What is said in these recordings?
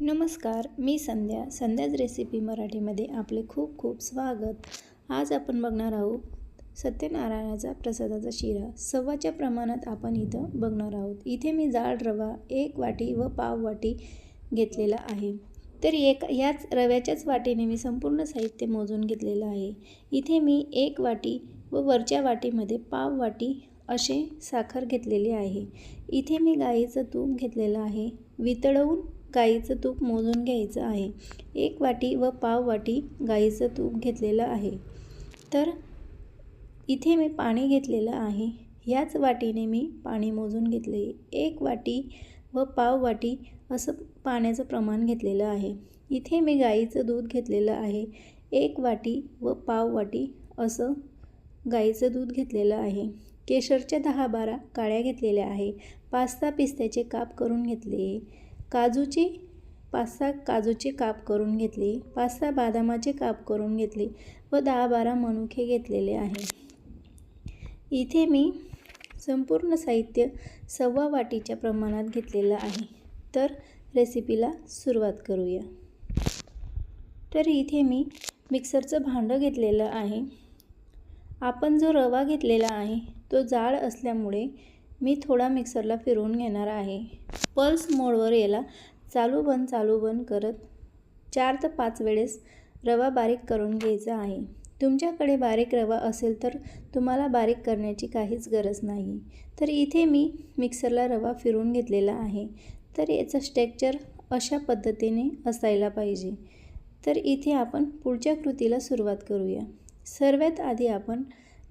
नमस्कार मी संध्या संध्याच रेसिपी मराठीमध्ये आपले खूप खूप स्वागत. आज आपण बघणार आहोत सत्यनारायणाचा प्रसादाचा शिरा. सव्वाच्या प्रमाणात आपण इथं बघणार आहोत. इथे मी जाड रवा एक वाटी व पाव वाटी घेतलेला आहे. तर एक याच रव्याच्याच वाटीने मी संपूर्ण साहित्य मोजून घेतलेलं आहे. इथे मी एक वाटी व वरच्या वाटीमध्ये पाव वाटी असे साखर घेतलेली आहे. इथे मी गाईचं तूप घेतलेलं आहे. वितळवून गाईचं तूप मोजून घ्यायचं आहे. एक वाटी व पाव वाटी गाईचं तूप घेतलेलं आहे. तर इथे मी पाणी घेतलेलं आहे. याच वाटीने मी पाणी मोजून घेतले. एक वाटी व पाव वाटी असं पाण्याचं प्रमाण घेतलेलं आहे. इथे मी गाईचं दूध घेतलेलं आहे. एक वाटी व पाव वाटी असं गाईचं दूध घेतलेलं आहे. केशरच्या दहा बारा काळ्या घेतलेल्या आहे. पाच सहा पिस्त्याचे काप करून घेतले. काजूची पाच सहा काजूचे काप करून घेतली पाच सहा बदामाचे काप करून घेतली व दहा बारा मनुके घेतलेले आहे. इथे मी संपूर्ण साहित्य सव्वा वाटीच्या प्रमाणात घेतलेलं आहे. तर रेसिपीला सुरुवात करूया. तर इथे मी मिक्सरचं भांडं घेतलेलं आहे. आपण जो रवा घेतलेला आहे तो जाड असल्यामुळे मी थोडा मिक्सरला फिरवून घेणार आहे. पल्स मोडवर याला चालू बंद चालू बंद करत चार ते पाच वेळेस रवा बारीक करून घ्यायचा आहे. तुमच्याकडे बारीक रवा असेल तर तुम्हाला बारीक करण्याची काहीच गरज नाही. तर इथे मी मिक्सरला रवा फिरून घेतलेला आहे. तर याचं स्ट्रेक्चर अशा पद्धतीने असायला पाहिजे. तर इथे आपण पुढच्या कृतीला सुरुवात करूया. सर्वात आधी आपण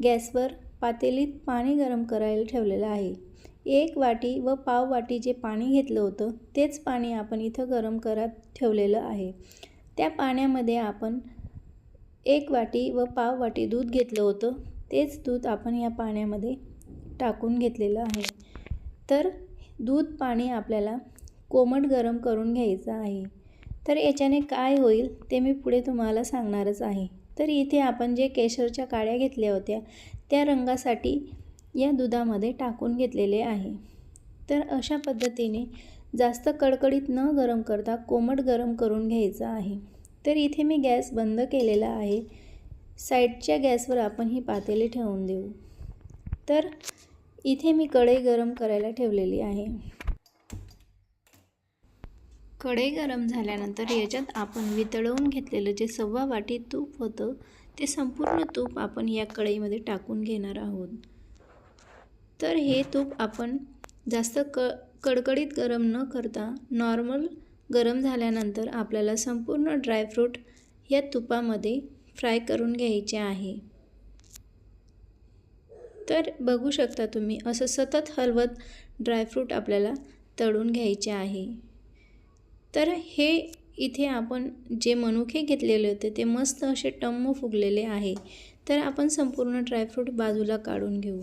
गॅसवर पातेलीत पाणी गरम करायला ठेवलेलं आहे. एक वाटी व पाव वाटी जे पाणी घेतलं होतं तेच पाणी आपण इथं गरम करत ठेवलेलं आहे. त्या पाण्यामध्ये आपण एक वाटी व पाव वाटी दूध घेतलं होतं तेच दूध आपण या पाण्यामध्ये टाकून घेतलेलं आहे. तर दूध पाणी आपल्याला कोमट गरम करून घ्यायचं आहे. तर याच्याने काय होईल ते मी पुढे तुम्हाला सांगणारच आहे. तर इथे आपण जे केशरच्या काड्या घेतल्या होत्या त्या रंगासाठी या दुधामध्ये टाकून घेतलेले आहे. तर अशा पद्धतीने जास्त कडकडीत न गरम करता कोमट गरम करून घ्यायचं आहे. तर इथे मी गॅस बंद केलेला आहे. साईडच्या गॅसवर आपण ही पातेली ठेवून देऊ. तर इथे मी कढई गरम करायला ठेवलेली आहे. कढई गरम झाल्यानंतर याच्यात आपण वितळवून घेतलेलं जे सव्वा वाटी तूप होतं ते संपूर्ण तूप आपण या कढईमध्ये टाकून घेणार आहोत. तर हे तूप आपण जास्त क कडकडीत गरम न करता नॉर्मल गरम झाल्यानंतर आपल्याला संपूर्ण ड्रायफ्रूट या तुपामध्ये फ्राय करून घ्यायचे आहे. तर बघू शकता तुम्ही असं सतत हलवत ड्रायफ्रूट आपल्याला तळून घ्यायचे आहे. तर हे इथे आपण जे मनुके घेतलेले होते ते मस्त असे टम्म फुगलेले आहे. तर आपण संपूर्ण ड्रायफ्रूट बाजूला काढून घेऊ.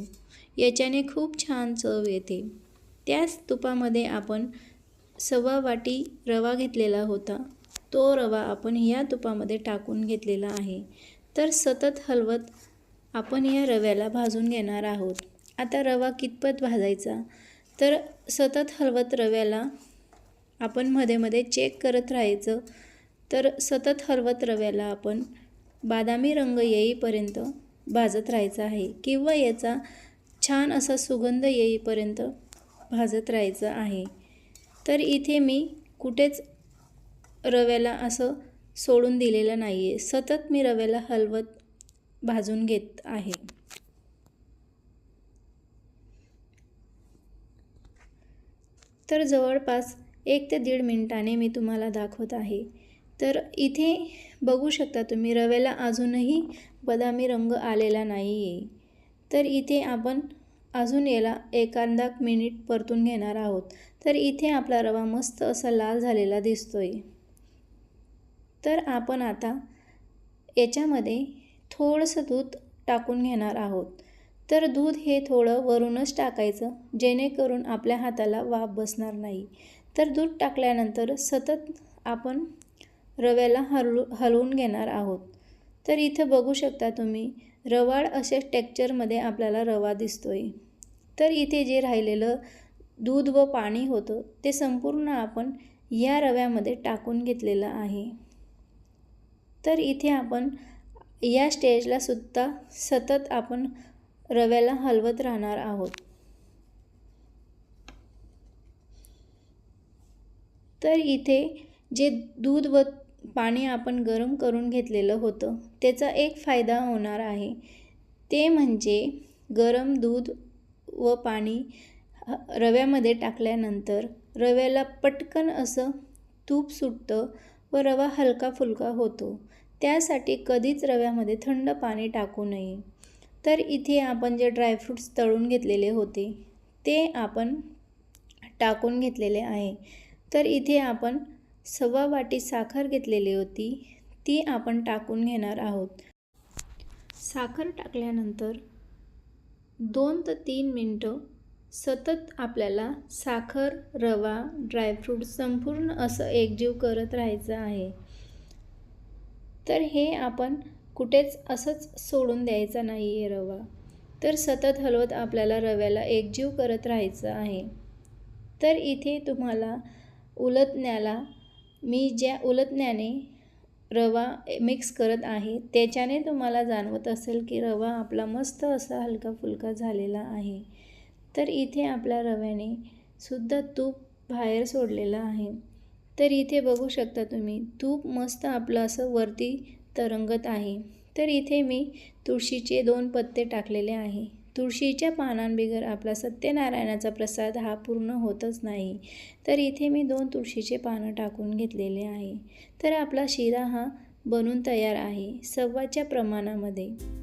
याच्याने खूप छान चव येते. त्याच तुपामध्ये आपण सव्वा वाटी रवा घेतलेला होता. तो रवा आपण या तुपामध्ये टाकून घेतलेला आहे. तर सतत हलवत आपण या रव्याला भाजून घेणार आहोत. आता रवा कितपत भाजायचा? तर सतत हलवत रव्याला आपण मध्ये मध्ये चेक करत राहायचं. तर सतत हलवत रव्याला आपण बादामी रंग येईपर्यंत भाजत राहायचं आहे किंवा याचा छान असा सुगंध येईपर्यंत भाजत राहायचं आहे. तर इथे मी कुठेच रव्याला असं सोडून दिलेलं नाही आहे सतत मी रव्याला हलवत भाजून घेत आहे. तर जवळपास एक ते दीड मिनिटाने मी तुम्हाला दाखवत आहे. तर इथे बघू शकता तुम्ही रव्याला अजूनही बदामी रंग आलेला नाही आहे तर इथे आपण अजून याला एखादा मिनिट परतून घेणार आहोत. तर इथे आपला रवा मस्त असा लाल झालेला दिसतोय. तर आपण आता याच्यामध्ये थोडंसं दूध टाकून घेणार आहोत. तर दूध हे थोडं वरूनच टाकायचं जेणेकरून आपल्या हाताला वाफ बसणार नाही. तर दूध टाकल्यानंतर सतत आपण रव्याला हलू हलवून घेणार आहोत. तर इथं बघू शकता तुम्ही रवाळ अशा टेक्चरमध्ये आपल्याला रवा दिसतोय. तर इथे जे राहिलेलं दूध व पाणी होतं ते संपूर्ण आपण या रव्यामध्ये टाकून घेतलेलं आहे. तर इथे आपण या स्टेजला सुद्धा सतत आपण रव्याला हलवत राहणार आहोत. तर इथे जे दूध व पाणी आपण गरम करून घेतलेलं होतं त्याचा एक फायदा होणार आहे. ते म्हणजे गरम दूध व पाणी रव्यामध्ये टाकल्यानंतर रव्याला पटकन असं तूप सुटतं व रवा हलका फुलका होतो. त्यासाठी कधीच रव्यामध्ये थंड पाणी टाकू नये. तर इथे आपण जे ड्रायफ्रूट्स तळून घेतलेले होते ते आपण टाकून घेतलेले आहे. तर इथे आपण सव्वा वाटी साखर घेतलेली होती ती आपण टाकून घेणार आहोत. साखर टाकल्यानंतर दोन ते तीन मिनटं सतत आपल्याला साखर रवा ड्रायफ्रूट संपूर्ण असं एकजीव करत राहायचं आहे. तर हे आपण कुठेच असंच सोडून द्यायचं नाही आहे रवा. तर सतत हलवत आपल्याला रव्याला एकजीव करत राहायचं आहे. तर इथे तुम्हाला उलटण्याला मी ज्या उलटण्याने रवा मिक्स करत आहे त्याच्याने तुम्हाला जाणवत असेल की रवा आपला मस्त असा हलका फुलका झालेला आहे. तर इथे आपल्या रव्याने सुद्धा तूप बाहेर सोडलेलं आहे. तर इथे बघू शकता तुम्ही तूप मस्त आपलं असं वरती तरंगत आहे. तर इथे मी तुळशीचे दोन पत्ते टाकलेले आहे. तुळशीच्या पानांबिगर आपला सत्यनारायणाचा प्रसाद हा पूर्ण होतच नाही. तर इथे मी दोन तुळशीचे पानं टाकून घेतलेले आहे. तर आपला शिरा हा बनून तयार आहे. सव्वाच्या प्रमाणामध्ये.